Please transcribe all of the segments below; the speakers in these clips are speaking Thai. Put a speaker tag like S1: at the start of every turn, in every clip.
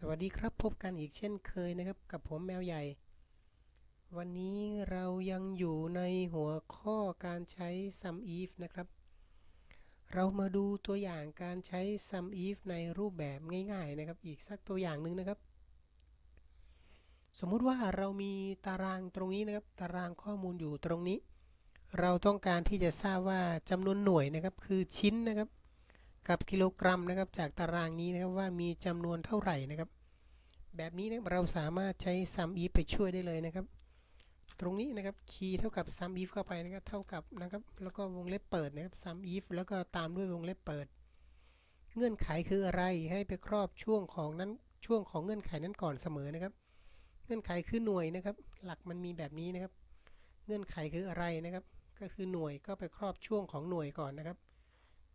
S1: สวัสดีครับพบกันอีกเช่นเคยนะครับ กับผมแมวใหญ่ วันนี้เรายังอยู่ในหัวข้อการใช้ sum if นะครับ เรามาดูตัวอย่างการใช้ sum if ในรูปแบบง่ายๆนะครับ อีกสักตัวอย่างหนึ่งนะครับ สมมุติว่าเรามีตารางตรงนี้นะครับ ตารางข้อมูลอยู่ตรงนี้ เราต้องการที่จะทราบว่าจำนวนหน่วยนะครับคือชิ้นนะครับ กับกิโลกรัมนะครับ จากตารางนี้นะครับว่ามีจำนวนเท่าไหร่นะครับ แบบนี้นะเราสามารถใช้ sum if ไปช่วยได้เลยนะครับ ตรงนี้นะครับคีย์เท่ากับ sum if เข้าไปนะครับเท่ากับนะครับ แล้วก็วงเล็บเปิดนะครับ sum if แล้วก็ตามด้วยวงเล็บเปิด เงื่อนไขคืออะไรให้ไปครอบช่วงของนั้นช่วงของเงื่อนไขนั้นก่อนเสมอนะครับ เงื่อนไขคือหน่วยนะครับ หลักมันมีแบบนี้นะครับ เงื่อนไขคืออะไรนะครับ ก็คือหน่วยก็ไปครอบช่วงของหน่วยก่อนนะครับ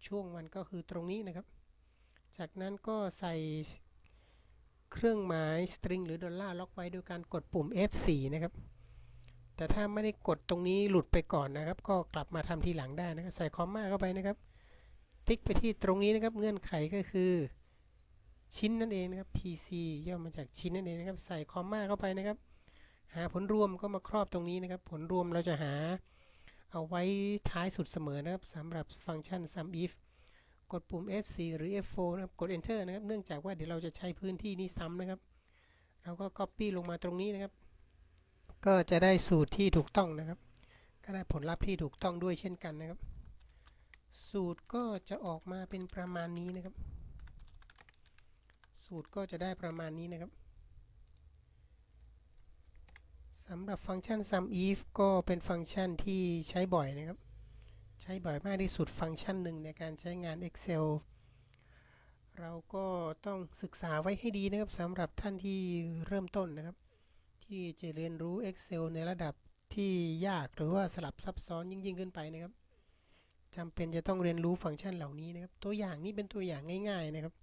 S1: ช่วงมันก็คือตรงนี้นะครับ จากนั้นก็ใส่เครื่องหมายสตริงหรือดอลลาร์ล็อกไว้โดยการกดปุ่ม F4 นะครับ แต่ถ้าไม่ได้กดตรงนี้หลุดไปก่อนนะครับ ก็กลับมาทำทีหลังได้นะครับ ใส่คอมมาเข้าไปนะครับ ติ๊กไปที่ตรงนี้นะครับ เงื่อนไขก็คือชิ้นนั่นเองนะครับ PC ย่อมาจากชิ้นนั่นเองนะครับ ใส่คอมมาเข้าไปนะครับ หาผลรวมก็มาครอบตรงนี้นะครับ ผลรวมเราจะหา เอาไว้ท้ายสุดเสมอนะครับสำหรับฟังก์ชัน sum if กดปุ่ม F4 หรือ F4 นะครับกด Enter นะครับ เนื่องจากว่าเดี๋ยวเราจะใช้พื้นที่นี้ซ้ำนะครับ เราก็ Copy ลงมาตรงนี้นะครับ ก็จะได้สูตรที่ถูกต้องนะครับ ก็ได้ผลลัพธ์ที่ถูกต้องด้วยเช่นกันนะครับ สูตรก็จะออกมาเป็นประมาณนี้นะครับ สูตรก็จะได้ประมาณนี้นะครับ สำหรับฟังก์ชัน sum if ก็เป็นฟังก์ชันที่ใช้บ่อยนะครับ ใช้บ่อยมากที่สุดฟังก์ชันหนึ่งในการใช้งาน Excel เราก็ต้องศึกษาไว้ให้ดีนะครับสำหรับท่านที่เริ่มต้นนะครับ ที่จะเรียนรู้ Excel ในระดับที่ยากหรือว่าสลับซับซ้อนยิ่งยิ่งขึ้นไปนะครับจำเป็นจะต้องเรียนรู้ฟังก์ชันเหล่านี้นะครับ ตัวอย่างนี้เป็นตัวอย่างง่าย ๆนะครับ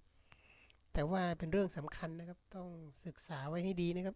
S1: แต่ว่าเป็นเรื่องสำคัญนะครับ ต้องศึกษาไว้ให้ดีนะครับ